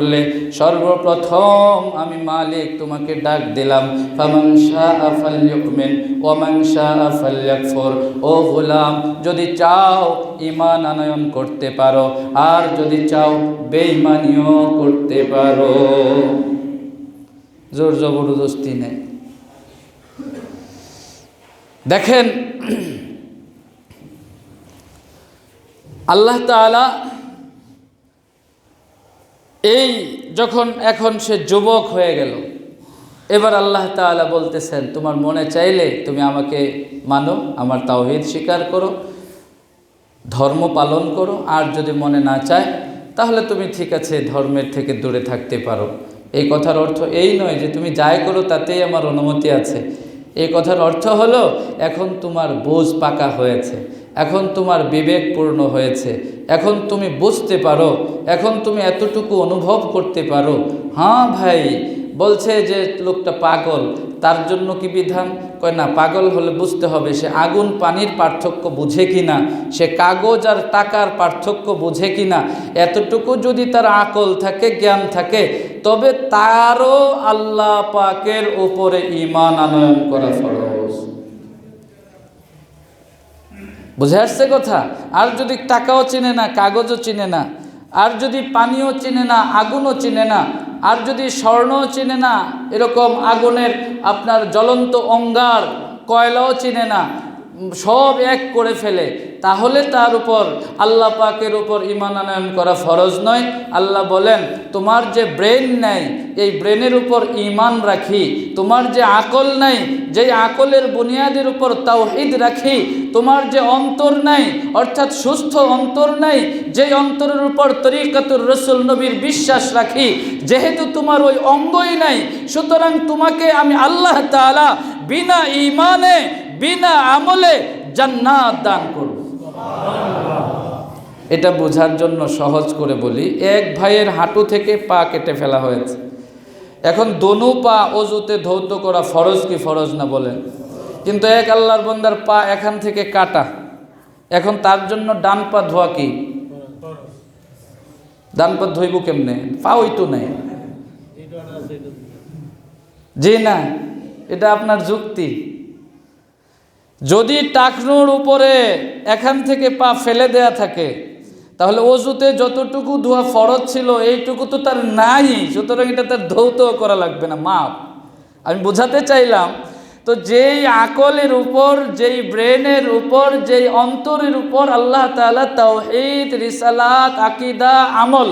বললে, সর্বপ্রথম আমি মালিক, তোমাকে ডাক দিলাম। ফামান শাআ ফালইউমিন, ওয়া মান শাআ ফালইয়াকফুর। ও গোলাম, যদি চাও ইমান আনয়ন করতে পারো, আর যদি চাও বেঈমানিও করতে পারো। জোর জবরদস্তি নেই। দেখেন, আল্লাহ তাআলা এই যখন এখন সে যুবক হয়ে গেল, এবার আল্লাহ তাআলা বলতেছেন, তোমার মনে চাইলে তুমি আমাকে মানো, আমার তাওহিদ স্বীকার করো, ধর্ম পালন করো, আর যদি মনে না চায়, তাহলে তুমি ঠিক আছে ধর্মের থেকে দূরে থাকতে পারো। এই কথার অর্থ এই নয় যে তুমি যাই করো তাতেই আমার অনুমতি আছে। এই কথার অর্থ হলো, এখন তোমার বোঝ পাকা হয়েছে। এখন তোমার বিবেক পূর্ণ হয়েছে। এখন তুমি বুঝতে পারো, এখন তুমি এতটুকু অনুভব করতে পারো। হ্যাঁ ভাই, বলছে যে লোকটা পাগল, তার জন্য কি বিধান? কয় না, পাগল হলে বুঝতে হবে সে আগুন পানির পার্থক্য বুঝে কি না সে কাগজ আর টাকার পার্থক্য বুঝে কি না এতটুকু যদি তার আকল থাকে, জ্ঞান থাকে, তবে তারও আল্লাহ পাকের উপরে ইমান আনয়ন করা ফরজ। বুঝে আসছে কথা? আর যদি টাকাও চিনে না, কাগজও চিনে না, আর যদি পানিও চিনে না, আগুনও চিনে না, আর যদি স্বর্ণও চিনে না, এরকম আগুনের আপনার জ্বলন্ত অঙ্গার, কয়লাও চিনে না সব এক করে ফেলে, তাহলে তার উপর আল্লাহ পাকের উপর ইমান আনয়ন করা ফরজ নয়। আল্লাহ বলেন, তোমার যে ব্রেন নেই, এই ব্রেনের উপর ইমান রাখি। তোমার যে আকল নাই, যেই আকলের বুনিয়াদের উপর তাওহিদ রাখি। তোমার যে অন্তর নাই, অর্থাৎ সুস্থ অন্তর নাই, যেই অন্তরের উপর তরিকাতুর রসুল নবীর বিশ্বাস রাখি। যেহেতু তোমার ওই অঙ্গই নাই, সুতরাং তোমাকে আমি আল্লাহ তাআলা বিনা ইমানে বিনা আমলে জান্নাত দান করব। এটা বোঝার জন্য সহজ করে বলি, এক ভাইয়ের হাঁটু থেকে পা কেটে ফেলা হয়েছে। এখন দনু পা অজুতে ধৌত করা ফরজ কি ফরজ না বলেন? কিন্তু এক আল্লাহর বন্দার পা এখান থেকে কাটা। এখন তার জন্য ডান পা ধোয়া কি? ডান পা ধুইব কেমনে? পা ওই তো নেই। জি না, এটা আপনার যুক্তি। যদি টাকনুর উপরে এখান থেকে পা ফেলে দেয়া থাকে, তাহলে অজুতে যতটুকু ধোয়া ফরজ ছিল, এইটুকু তো তার নাই। সুতরাং এটা তার ধৌত করা লাগবে না মাপ আমি বোঝাতে চাইলাম, তো যেই আকলের উপর, যেই ব্রেনের উপর, যেই অন্তরের উপর আল্লাহ তাআলা তাওহীদ, রিসালাত, আকিদা, আমল,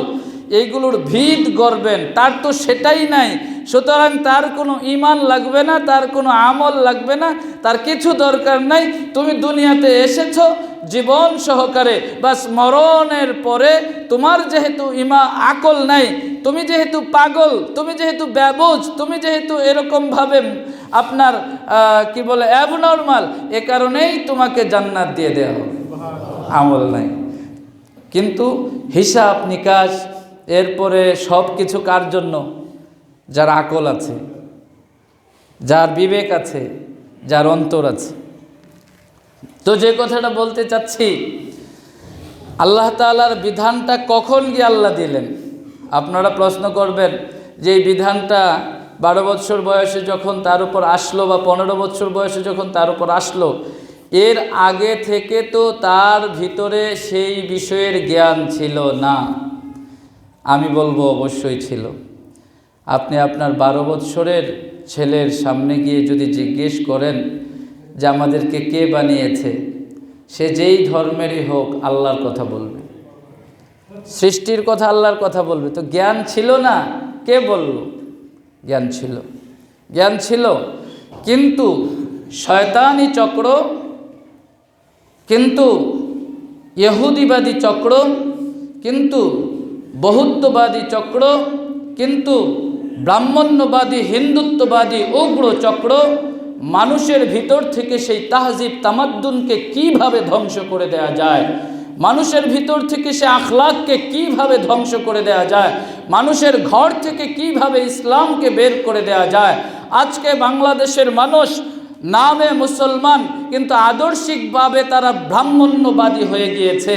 এইগুলোর ভিত গড়বেন, তার তো সেটাই নাই। সুতরাং তার কোনো ইমান লাগবে না তার কোনো আমল লাগবে না তার কিছু দরকার নাই। তুমি দুনিয়াতে এসেছ জীবন সহকারে বাস মরণের পরে তোমার যেহেতু ইমা আকল নাই তুমি যেহেতু পাগল তুমি যেহেতু ব্যবোজ তুমি যেহেতু এরকমভাবে আপনার কি বলে অ্যাবনর্মাল এ কারণেই তোমাকে জান্নাত দিয়ে দেওয়া হবে। আমল নাই। কিন্তু হিসাব নিকাশ এরপরে সব কিছু কার জন্য? যার আকল আছে, যার বিবেক আছে, যার অন্তর আছে। তো যে কথাটা বলতে চাচ্ছি, আল্লাহ তাআলার বিধানটা কখন গিয়ে আল্লাহ দিলেন? আপনারা প্রশ্ন করবেন যে এই বিধানটা বারো বছর বয়সে যখন তার উপর আসলো বা পনেরো বছর বয়সে যখন তার উপর আসলো, এর আগে থেকে তো তার ভিতরে সেই বিষয়ের জ্ঞান ছিল না। আমি বলব অবশ্যই ছিল। আপনি আপনার বারো বৎসরের ছেলের সামনে গিয়ে যদি জিজ্ঞেস করেন যে আমাদেরকে কে বানিয়েছে, সে যেই ধর্মেরই হোক আল্লাহর কথা বলবে। সৃষ্টির কথা আল্লাহর কথা বলবে। তো জ্ঞান ছিল না, কে বলল? জ্ঞান ছিল। জ্ঞান ছিল, কিন্তু শয়তানি চক্র, কিন্তু ইহুদিবাদী চক্র, কিন্তু বহুত্ববাদী চক্র, কিন্তু ব্রাহ্মণ্যবাদী, হিন্দুত্ববাদী, উগ্র চক্র মানুষের ভিতর থেকে সেই তাহজিব, তামাদ্দুনকে কীভাবে ধ্বংস করে দেয়া যায়? মানুষের ভিতর থেকে সে আখলাককে কীভাবে ধ্বংস করে দেয়া যায়? মানুষের ঘর থেকে কীভাবে ইসলামকে বের করে দেয়া যায়? আজকে বাংলাদেশের মানুষ নামে মুসলমান, কিন্তু আদর্শিকভাবে তারা ব্রাহ্মণ্যবাদী হয়ে গিয়েছে।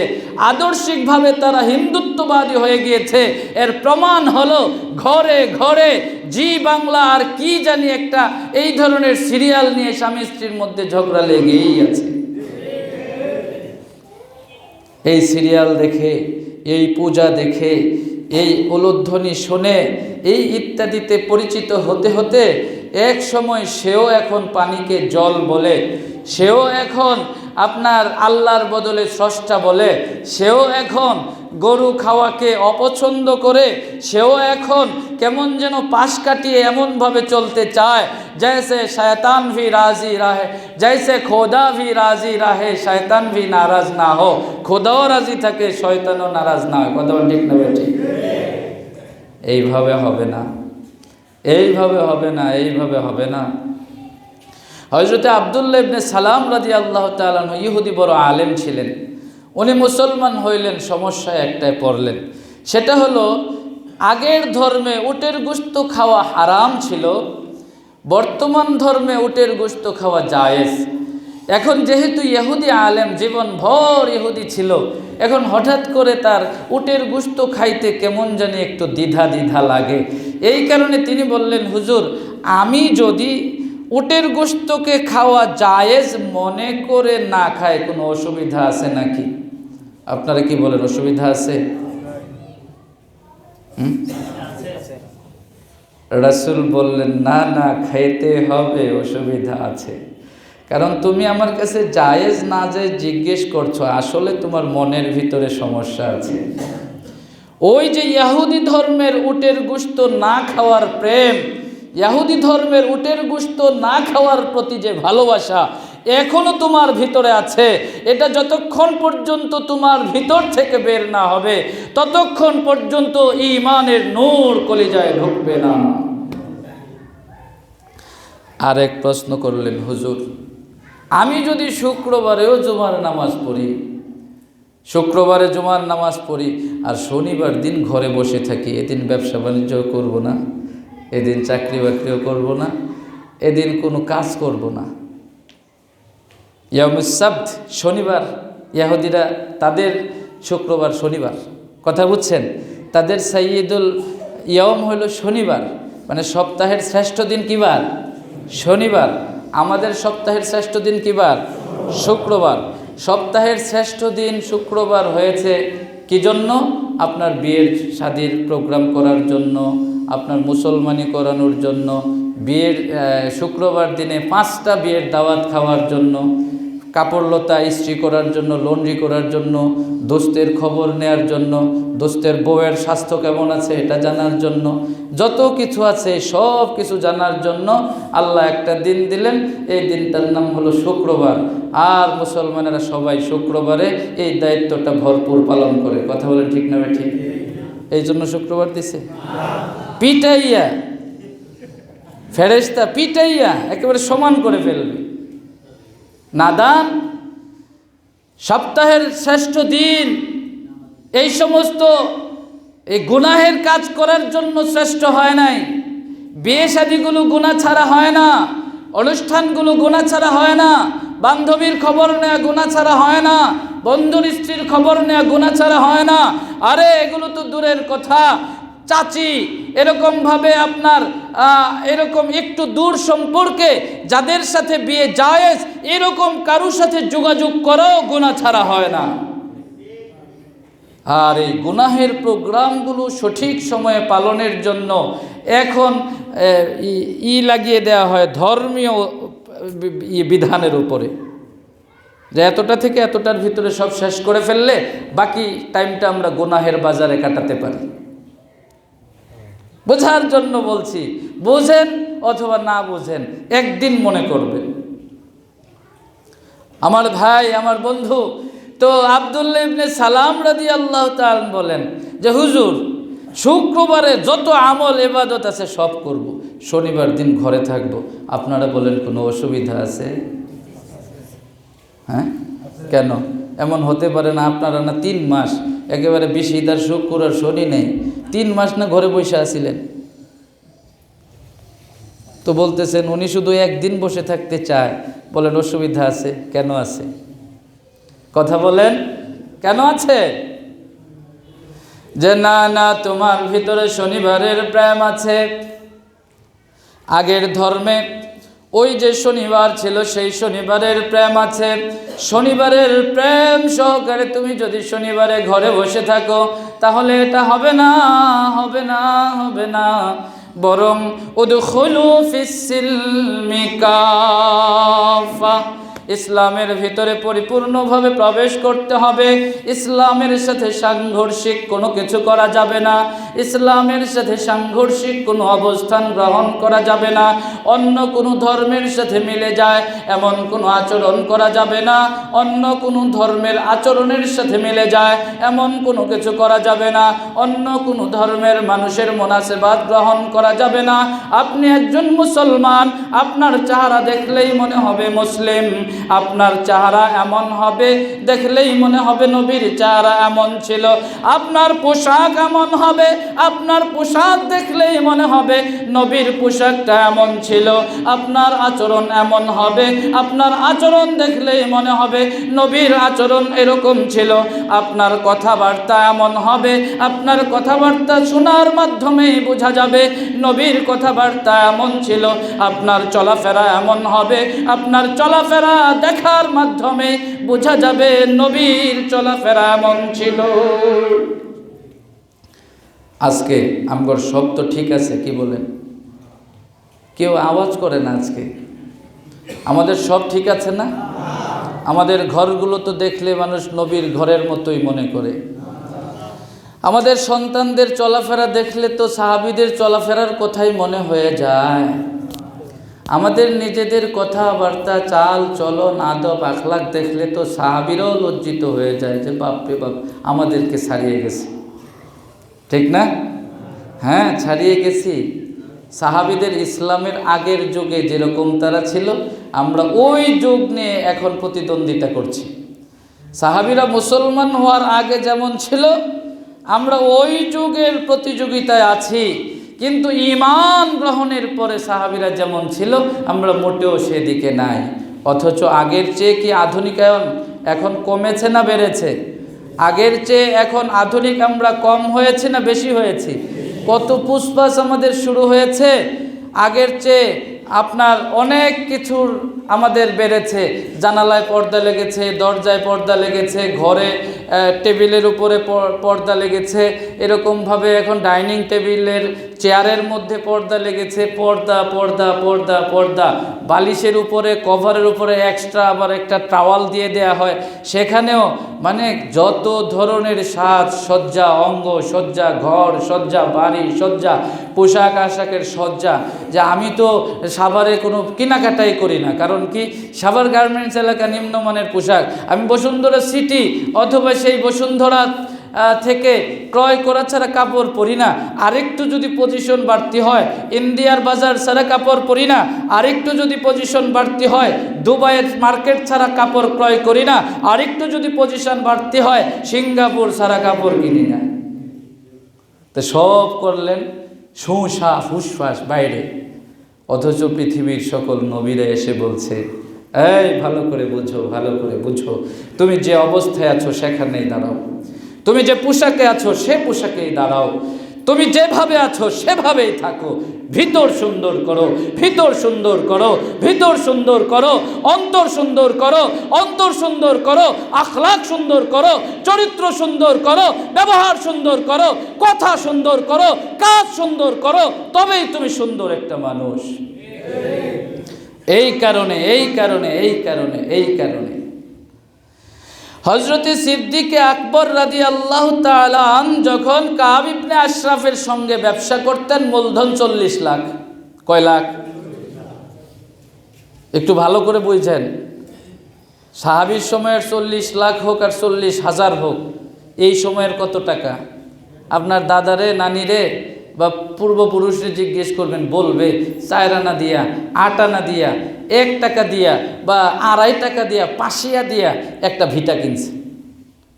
আদর্শিকভাবে তারা হিন্দুত্ববাদী হয়ে গিয়েছে। এর প্রমাণ হলো ঘরে ঘরে জি বাংলা আর কি জানি একটা এই ধরনের সিরিয়াল নিয়ে স্বামী স্ত্রীর মধ্যে ঝগড়া লেগেই আছে। এই সিরিয়াল দেখে, এই পূজা দেখে, এই উলুধ্বনি শোনে, এই ইত্যাদিতে পরিচিত হতে হতে এক সময় সেও এখন পানিকে জল বলে, সেও এখন আপনার আল্লাহর বদলে স্রষ্টা বলে, সেও এখন গরু খাওয়াকে অপছন্দ করে, সেও এখন কেমন যেন পাশ কাটিয়ে এমনভাবে চলতে চায়। জয়সে শয়তান ভি রাজি রাহে জয়সে খোদা ভি রাজি রাহে, শয়তান ভি নারাজ না হো। খোদাও রাজি থাকে, শয়তানও নারাজ না হয়। কথা ঠিক না ঠিক? এইভাবে হবে না। এইভাবে হবে না, এইভাবে হবে না। হজরতে আবদুল্লা ইবনে সালাম রাজি আল্লাহ তালন ইহুদি বড় আলেম ছিলেন। উনি মুসলমান হইলেন, সমস্যায় একটাই পড়লেন। সেটা হলো, আগের ধর্মে উটের গুস্ত খাওয়া হারাম ছিল, বর্তমান ধর্মে উটের গুস্ত খাওয়া জায়েজ। এখন যেহেতু ইহুদি আলেম জীবন ভর ইহুদি ছিল, এখন হঠাৎ করে তার উটের গুস্ত খাইতে কেমন জানি একটু দ্বিধা দ্বিধা লাগে। এই কারণে তিনি বললেন, হুজুর, আমি যদি উটের গোস্তকে খাওয়া জায়েজ মনে করে না খায় কোনো অসুবিধা আছে নাকি? আপনারা কি বলেন, অসুবিধা আছে? রাসূল বললেন, না না, খাইতে হবে, অসুবিধা আছে। কারণ তুমি আমার কাছে জায়েজ না যায় জিজ্ঞেস করছ, আসলে তোমার মনের ভিতরে সমস্যা আছে। ওই যে ইয়াহুদি ধর্মের উটের গুস্ত না খাওয়ার প্রেম, ইয়াহুদি ধর্মের উটের গুস্ত না খাওয়ার প্রতি যে ভালোবাসা এখনও তোমার ভিতরে আছে, এটা যতক্ষণ পর্যন্ত তোমার ভিতর থেকে বের না হবে, ততক্ষণ পর্যন্ত ইমানের নূর কলিজায় ঢুকবে না। আরেক প্রশ্ন করলেন হুজুর আমি যদি শুক্রবারেও জুমার নামাজ পড়ি, শুক্রবারে জুমার নামাজ পড়ি আর শনিবার দিন ঘরে বসে থাকি, এদিন ব্যবসা বাণিজ্য করব না, এদিন চাকরি বাকরিও করব না, এদিন কোনো কাজ করব না। ইয়ামুসাব্দ শনিবার, ইয়াহুদিরা তাদের শুক্রবার শনিবার, কথা বুঝছেন? তাদের সাইয়দুল ইয়ম হলো শনিবার মানে সপ্তাহের শ্রেষ্ঠ দিন কী বার শনিবার। আমাদের সপ্তাহের শ্রেষ্ঠ দিন কী বার? শুক্রবার। সপ্তাহের শ্রেষ্ঠ দিন শুক্রবার হয়েছে কি জন্য? আপনার বিয়ের শাদির প্রোগ্রাম করার জন্য, আপনার মুসলমানি করানোর জন্য, বিয়ের শুক্রবার দিনে পাঁচটা বিয়ের দাওয়াত খাওয়ার জন্য কাপড়লতা, ইস্ত্রি করার জন্য, লন্ড্রি করার জন্য, দোস্তের খবর নেয়ার জন্য, দোস্তের বউয়ের স্বাস্থ্য কেমন আছে এটা জানার জন্য, যত কিছু আছে সব কিছু জানার জন্য আল্লাহ একটা দিন দিলেন, এই দিনটার নাম হলো শুক্রবার। আর মুসলমানেরা সবাই শুক্রবারে এই দায়িত্বটা ভরপুর পালন করে। কথা বলে ঠিক না ভাই, ঠিক? এই জন্য শুক্রবার দিছে? পিটাইয়া। ফেরেস্তা পিটাইয়া, একেবারে সমান করে ফেলবে। নাদান, সপ্তাহের শ্রেষ্ঠ দিন, এই সমস্ত, এই গুনাহের কাজ করার জন্য শ্রেষ্ঠ হয় নাই। বিয়ে শাদিগুলো গুণা ছাড়া হয় না, অনুষ্ঠানগুলো গুণা ছাড়া হয় না, বান্ধবীর খবর নেওয়া গুণা ছাড়া হয় না, বন্ধুর স্ত্রীর খবর নেওয়া গুণা ছাড়া হয় না। আরে, এগুলো তো দূরের কথা। চাচি, এরকমভাবে আপনার এরকম একটু দূর সম্পর্কে যাদের সাথে বিয়ে জায়েজ, এরকম কারুর সাথে যোগাযোগ করাও গুণা ছাড়া হয় না। আর এই গুনাহের প্রোগ্রামগুলো সঠিক সময়ে পালনের জন্য এখন ই- লাগিয়ে দেওয়া হয় ধর্মীয় বিধানের উপরে। যে এতটা থেকে এতটার ভিতরে সব শেষ করে ফেললে বাকি টাইমটা আমরা গুনাহের বাজারে কাটাতে পারি। বোঝার জন্য বলছি, বোঝেন অথবা না বোঝেন, একদিন মনে করবেন। আমার ভাই, আমার বন্ধু, তো আবদুল্লাহ ইবনে সালাম রাদি আল্লাহ বলেন যে, হুজুর, শুক্রবারে যত আমল এবাদত আছে সব করব। শনিবার দিন ঘরে থাকব। আপনারা বলেন কোনো অসুবিধা আছে? হ্যাঁ? কেন? এমন হতে পারে না, আপনারা না তিন মাস, একেবারে বিশ ঈদার শুক্র আর শনি নেই। তিন মাস না ঘরে বসে আছিলেন? তো বলতেছেন, উনি শুধু একদিন বসে থাকতে চায়। বলেন, অসুবিধা আছে? কেন আছে? কথা বলেন, কেন আছে? যে না না, তোমার ভিতরে শনিবারের প্রেম আছে। আগের ধর্মে ওই যে শনিবার ছিল, সেই শনিবারের প্রেম আছে। শনিবারের প্রেম সহকারে তুমি যদি শনিবারে ঘরে বসে থাকো, তাহলে এটা হবে না হবে না হবে না। বরং ওদু হলু ফিসিল কাফা। ইসলামের ভিতরে পরিপূর্ণভাবে প্রবেশ করতে হবে। ইসলামের সাথে সাংঘর্ষিক কোনো কিছু করা যাবে না। ইসলামের সাথে সাংঘর্ষিক কোনো অবস্থান গ্রহণ করা যাবে না। অন্য কোনো ধর্মের সাথে মিলে যায়, এমন কোনো আচরণ করা যাবে না। অন্য কোনো ধর্মের আচরণের সাথে মিলে যায়, এমন কোনো কিছু করা যাবে না। অন্য কোনো ধর্মের মানুষের মোনাসেবাদ গ্রহণ করা যাবে না। আপনি একজন মুসলমান, আপনার চেহারা দেখলেই মনে হবে মুসলিম। আপনার চেহারা এমন হবে, দেখলেই মনে হবে নবীর চেহারা এমন ছিল। আপনার পোশাক এমন হবে, আপনার পোশাক দেখলেই মনে হবে নবীর পোশাকটা এমন ছিল। আপনার আচরণ এমন হবে, আপনার আচরণ দেখলেই মনে হবে নবীর আচরণ এরকম ছিল। আপনার কথাবার্তা এমন হবে, আপনার কথাবার্তা শোনার মাধ্যমেই বোঝা যাবে নবীর কথাবার্তা এমন ছিল। আপনার চলাফেরা এমন হবে, আপনার চলাফেরা দেখার মাধ্যমে বোঝা যাবে নবীর চলাফেরা এমন ছিল। আজকে আমগর সব তো ঠিক আছে, কি বলেন? কেউ আওয়াজ করে না আজকে? আমাদের সব ঠিক আছে না? আমাদের ঘরগুলো তো দেখলে মানুষ নবীর ঘরের মতোই মনে করে। আমাদের সন্তানদের চলাফেরা দেখলে তো সাহাবিদের চলাফেরার কথাই মনে হয়ে যায়। আমাদের নিজেদের কথাবার্তা, চাল চলন আদব আখলাক দেখলে তো সাহাবিরাও লজ্জিত হয়ে যায় যে বাপরে বাপ, আমাদেরকে ছাড়িয়ে গেছে। ঠিক না? হ্যাঁ ছাড়িয়ে গেছি। সাহাবিদের ইসলামের আগের যুগে যেরকম তারা ছিল, আমরা ওই যুগ নিয়ে এখন প্রতিদ্বন্দ্বিতা করছি। সাহাবিরা মুসলমান হওয়ার আগে যেমন ছিল, আমরা ওই যুগের প্রতিযোগিতায় আছি। কিন্তু ইমান গ্রহণের পরে সাহাবিরা যেমন ছিল, আমরা মোটেও সেদিকে নাই। অথচ আগের চেয়ে কি আধুনিকায়ন এখন কমেছে না বেড়েছে? আগের চেয়ে এখন আধুনিক আমরা কম হয়েছে না বেশি হয়েছি? কত পুষ্পাস আমাদের শুরু হয়েছে? আগের চেয়ে আপনার অনেক কিছুর আমাদের বেড়েছে। জানালায় পর্দা লেগেছে, দরজায় পর্দা লেগেছে, ঘরে টেবিলের উপরে পর- পর্দা লেগেছে। এরকমভাবে এখন ডাইনিং টেবিলের চেয়ারের মধ্যে পর্দা লেগেছে, পর্দা পর্দা পর্দা পর্দা। বালিশের উপরে, কভারের উপরে এক্সট্রা আবার একটা টাওয়াল দিয়ে দেয়া হয়। সেখানেও মানে যত ধরনের সাজ, সজ্জা, অঙ্গ, সজ্জা, ঘর, সজ্জা, বাড়ি, সজ্জা, পোশাক আশাকের সজ্জা, যে আমি তো সাভারে কোনো কেনাকাটাই করি না। কারণ কি? সাভার গার্মেন্টস এলাকা নিম্নমানের পোশাক। আমি বসুন্ধরা সিটি অথবা সেই বসুন্ধরা থেকে ক্রয় করা ছাড়া কাপড় পরি না। আরেকটু যদি পজিশন বাড়তি হয়, ইন্ডিয়ার বাজার ছাড়া কাপড় পরি না। আরেকটু যদি পজিশন বাড়তি হয়, দুবাইয়ের মার্কেট ছাড়া কাপড় ক্রয় করি না। আরেকটু যদি পজিশন বাড়তি হয়, সিঙ্গাপুর ছাড়া কাপড় কিনি না। তো সব করলেন সুসা ফুসফাস বাইরে। অথচ পৃথিবীর সকল নবীরা এসে বলছে, এই, ভালো করে বুঝো, ভালো করে বুঝো। তুমি যে অবস্থায় আছো, সেখানেই দাঁড়াও। তুমি যে পোশাকে আছো সে পোশাকেই দাঁড়াও তুমি যেভাবে আছো সেভাবেই থাকো ভিতর সুন্দর করো ভিতর সুন্দর করো ভিতর সুন্দর করো অন্তর সুন্দর করো অন্তর সুন্দর করো আখলাক সুন্দর করো চরিত্র সুন্দর করো ব্যবহার সুন্দর করো কথা সুন্দর করো কাজ সুন্দর করো তবেই তুমি সুন্দর একটা মানুষ এই কারণে এই কারণে এই কারণে এই কারণে হজরতে সিদ্দিকে আকবর রাদি আল্লাহ তালান যখন কাব ইবনে আশরাফের সঙ্গে ব্যবসা করতেন, মূলধন চল্লিশ লাখ। কয় লাখ? একটু ভালো করে বুঝছেন সাহাবির সময়ের চল্লিশ লাখ হোক আর চল্লিশ হাজার হোক, এই সময়ের কত টাকা? আপনার দাদারে, নানিরে বা পূর্বপুরুষরে জিজ্ঞেস করবেন, বলবে চার আনা দিয়া আট আনা দিয়া এক টাকা দিয়া বা আড়াই টাকা দিয়া, পাশিয়া দিয়া একটা ভিটা কিনছে।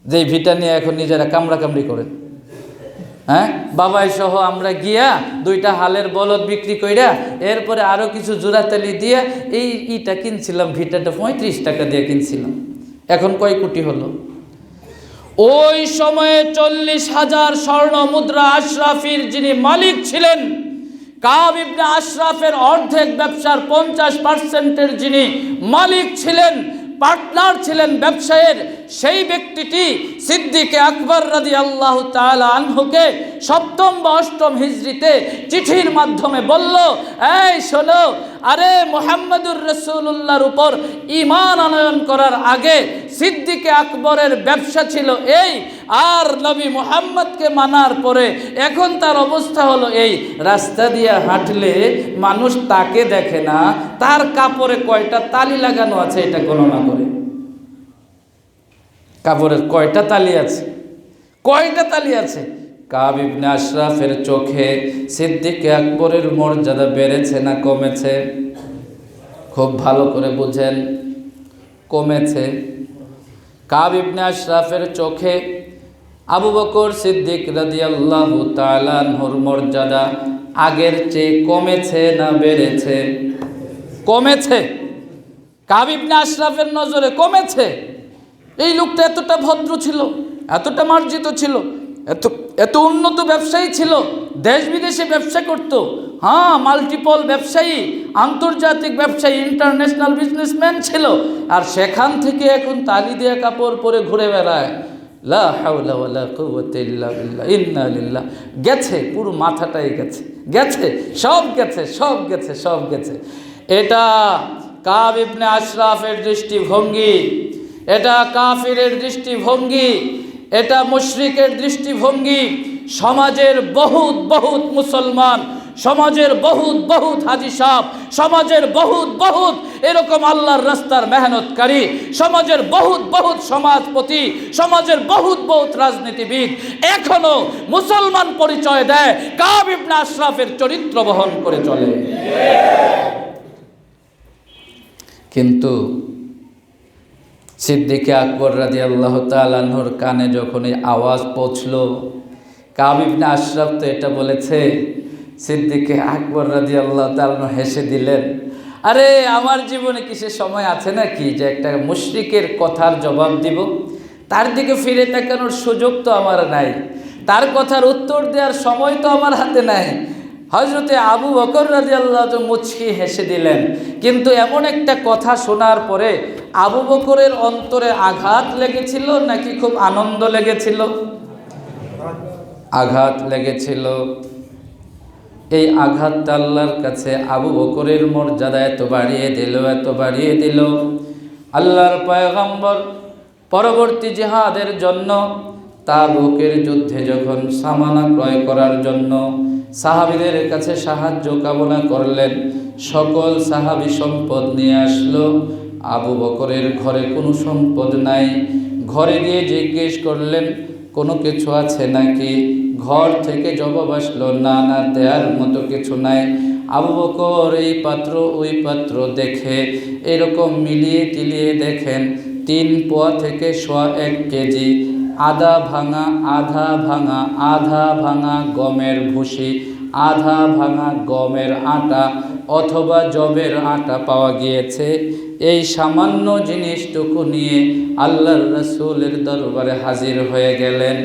যেই ভিটা নিয়ে এখন নিজেরা কামড়া কামড়ি করেন হ্যাঁ? বাবাই সহ আমরা গিয়া দুইটা হালের বলদ বিক্রি কইরা এরপরে আরও কিছু জোড়াতালি দিয়া এই ইটা কিনছিলাম, ভিটাটা পঁয়ত্রিশ টাকা দিয়ে কিনছিলাম। এখন কয় কোটি হলো? ওই সময়ে চল্লিশ হাজার স্বর্ণ মুদ্রা আশরাফির যিনি মালিক ছিলেন কাব ইবনে আশরাফের অর্ধেক ব্যবসার পঞ্চাশ পার্সেন্টের যিনি মালিক ছিলেন, পার্টনার ছিলেন ব্যবসায়ের, সেই ব্যক্তিটি সিদ্দিকে আকবর রাদি আল্লাহ তাআলা আনহুকে সপ্তম বা অষ্টম হিজড়িতে চিঠির মাধ্যমে বলল, এই শোনো, আরে মোহাম্মদুর রসুল্লাহর উপর ইমান আনয়ন করার আগে সিদ্দিকে আকবরের ব্যবসা ছিল এই, আর নবী মোহাম্মদকে মানার পরে এখন তার অবস্থা হলো এই, রাস্তা দিয়ে হাঁটলে মানুষ তাকে দেখে না, তার কাপড়ে কয়টা তালি লাগানো আছে এটা গণনা করে। কাপড়ের কয়টা তালি আছে? কয়টা তালি আছে? কাব ইবনে আশরাফের চোখে সিদ্দিকে আকবরের মর্যাদা বেড়েছে না কমেছে? খুব ভালো করে বুঝেন, কমেছে। কাব ইবনে আশরাফের চোখে আবু বকর সিদ্দিক রাদিয়াল্লাহু নূর মর্যাদা আগের চেয়ে কমেছে না বেড়েছে? কমেছে। কাব ইবনে আশরাফের নজরে কমেছে। এই লোকটা এতটা ভদ্র ছিল, এতটা মার্জিত ছিল এত এত উন্নত ব্যবসায়ী ছিল, দেশ বিদেশে ব্যবসা করত। হ্যাঁ মাল্টিপল ব্যবসায়ী, আন্তর্জাতিক ব্যবসায়ী ইন্টারন্যাশনাল বিজনেসম্যান ছিল। আর সেখান থেকে এখন তালি দেয়া কাপড় পরে ঘুরে বেড়ায়। গেছে, পুরো মাথাটাই গেছে। গেছে, সব গেছে সব গেছে সব গেছে। এটা কাব ইবনে আশরাফের দৃষ্টিভঙ্গি। এটা কাফিরের দৃষ্টিভঙ্গি। এটা মুশরিকের দৃষ্টিভঙ্গি। সমাজের বহুত বহুত মুসলমান, সমাজের বহুত বহুত হাজি সাহ সমাজের বহুত বহুত এরকম আল্লাহর রাস্তার মেহনতকারী, সমাজের বহুত বহুত সমাজপতি, সমাজের বহুত বহুত রাজনীতিবিদ এখনও মুসলমান পরিচয় দেয়, কাব ইবনে আশরাফের চরিত্র বহন করে চলে। কিন্তু সিদ্দিকে আকবর রাজি আল্লাহ তালাহর কানে যখন এই আওয়াজ পৌঁছল কাবিবনে আশরাফ তো এটা বলেছে, সিদ্দিকে আকবর রাজি আল্লাহ তালন হেসে দিলেন, আরে, আমার জীবনে কি সে সময় আছে নাকি যে একটা মুশরিকের কথার জবাব দিব? তার দিকে ফিরে তাকানোর সুযোগ তো আমার নাই, তার কথার উত্তর দেওয়ার সময় তো আমার হাতে নাই হজরতে আবু বকর রাজি আল্লাহ তো মুচকি হেসে দিলেন। কিন্তু এমন একটা কথা শোনার পরে আবু বকরের অন্তরে আঘাত লেগেছিল নাকি খুব আনন্দ লেগেছিল? আঘাত লেগেছিল। এই আঘাতটা আল্লাহর কাছে আবু বকরের মর্যাদা এত বাড়িয়ে দিল, এত বাড়িয়ে দিল। আল্লাহর পয়গম্বর পরবর্তী জিহাদের জন্য তাবুকের যুদ্ধে যখন সামানা ক্রয় করার জন্য সাহাবিদের কাছে সাহায্য কামনা করলেন। সকল সাহাবি সম্পদ নিয়ে আসলো। আবু বকরের ঘরে কোনো সম্পদ নাই। ঘরে গিয়ে জিজ্ঞেস করলেন, কোনো কিছু আছে নাকি? ঘর থেকে জবাব আসলো, না না, দেয়ার মতো কিছু নাই। আবু বকর এই পাত্র, ওই পাত্র দেখে এরকম মিলিয়ে টিলিয়ে দেখেন, তিন পোয়া থেকে সোয়া এক কেজি। আধা ভাঙা আধা ভাঙা আধা ভাঙা গমের ভুসি, আধা ভাঙা গমের আটা অথবা জবের আটা পাওয়া গিয়েছে। এই সামান্য জিনিসটুকু নিয়ে আল্লাহর রসুলের দরবারে হাজির হয়ে গেলেন।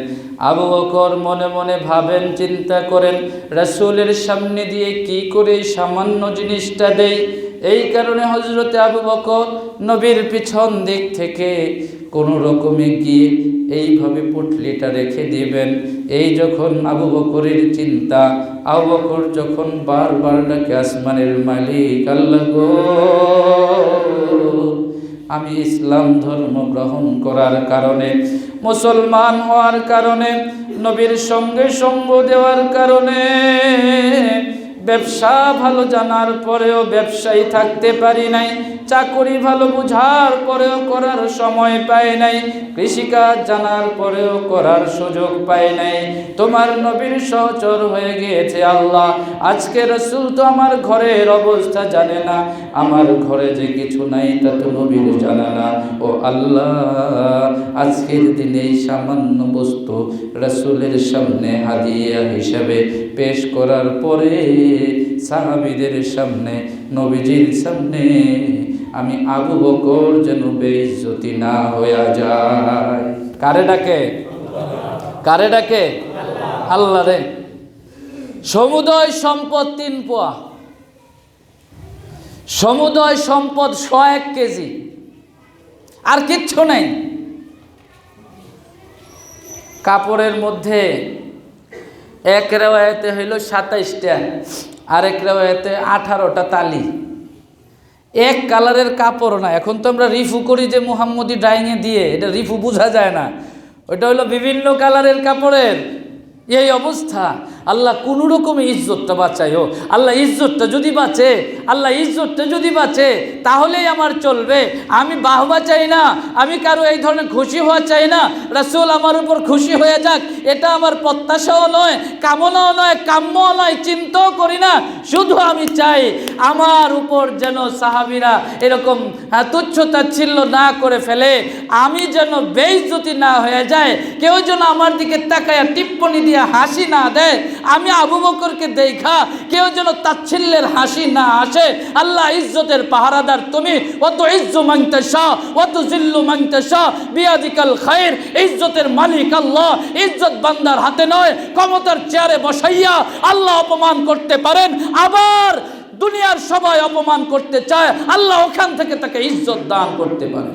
আবু বকর মনে মনে ভাবেন, চিন্তা করেন, রসুলের সামনে দিয়ে কি করে সামান্য জিনিসটা দেই? এই কারণে হজরতে আবু বকর নবীর পিছন দিক থেকে কোনো রকমে গিয়ে এইভাবে পুটলিটা রেখে দিবেন। এই যখন আবু বকরের চিন্তা, আবু বকর যখন বারবার ডাকে, আসমানের মালিক আল্লাহ গো, আমি ইসলাম ধর্ম গ্রহণ করার কারণে, মুসলমান হওয়ার কারণে, নবীর সঙ্গে সঙ্গ দেওয়ার কারণে ব্যবসা ভালো জানার পরেও ব্যবসায়ী থাকতে পারি নাই, চাকরি ভালো বুঝার পরেও করার সময় পাই নাই, কৃষিকাজ জানার পরেও করার সুযোগ পাই নাই। তোমার নবীর সহচর হয়ে গিয়েছে আল্লাহ, আজকে রসুল তো আমার ঘরের অবস্থা জানে না আমার ঘরে যে কিছু নাই তা তো নবীর জানা না ও আল্লাহ, আজকের দিনে এই সামান্য বস্তু রসুলের সামনে হাদিয়া হিসাবে পেশ করার পরে সাহাবিদের সামনে, নবীজির সামনে আমি আবু বকর যেন বেইজ্জতি না হয়ে যায়। কারে ডাকে? কারে ডাকে? আল্লাহ রে। সমুদয় সম্পদ তিন পোয়া। সমুদয় সম্পদ শ এক কেজি। আর কিচ্ছু নেই। কাপড়ের মধ্যে এক রেওয়ায়তে হইল সাতাইশটা, আরেক রেওয়ায়তে আঠারোটা তালি। এক কালারের কাপড় না, এখন তো আমরা রিফু করি যে মুহাম্মদি ডাইংয়ে দিয়ে, এটা রিফু বোঝা যায় না। ওটা হলো বিভিন্ন কালারের কাপড়ের। এই অবস্থা। আল্লাহ কোনো রকম ইজ্জতটা বাঁচাইও আল্লাহ ইজ্জতটা যদি বাঁচে আল্লাহ ইজ্জতটা যদি বাঁচে তাহলেই আমার চলবে। আমি বাহবা চাই না আমি কারও এই ধরনের খুশি হওয়া চাই না। রাসুল আমার উপর খুশি হয়ে যাক এটা আমার প্রত্যাশাও নয় কামনাও নয় কাম্যও নয় চিন্তাও করি না। শুধু আমি চাই আমার উপর যেন সাহাবিরা এরকম হ্যাঁ, তুচ্ছ তাচ্ছিল্য না করে ফেলে। আমি যেন বেইজ্জতি না হয়ে যায় কেউ যেন আমার দিকে তাকায়া টিপ্পনি দিয়ে হাসি না দেয়। আমি আবু বকরকে দেখা, কেউ যেন তাচ্ছিল্যের হাসি না আসে। আল্লাহ ইজ্জতের পাহারাদার তুমি। অত ইজ্জু মাংতে শাহ অত জিল্লু মাংতে শাহ বিয়াদিকাল খায়ের ইজ্জতের মালিক আল্লাহ। ইজ্জত বান্দার হাতে নয়, ক্ষমতার চেয়ারে বসাইয়া আল্লাহ অপমান করতে পারেন। আবার দুনিয়ার সবাই অপমান করতে চায়, আল্লাহ ওখান থেকে তাকে ইজ্জত দান করতে পারে।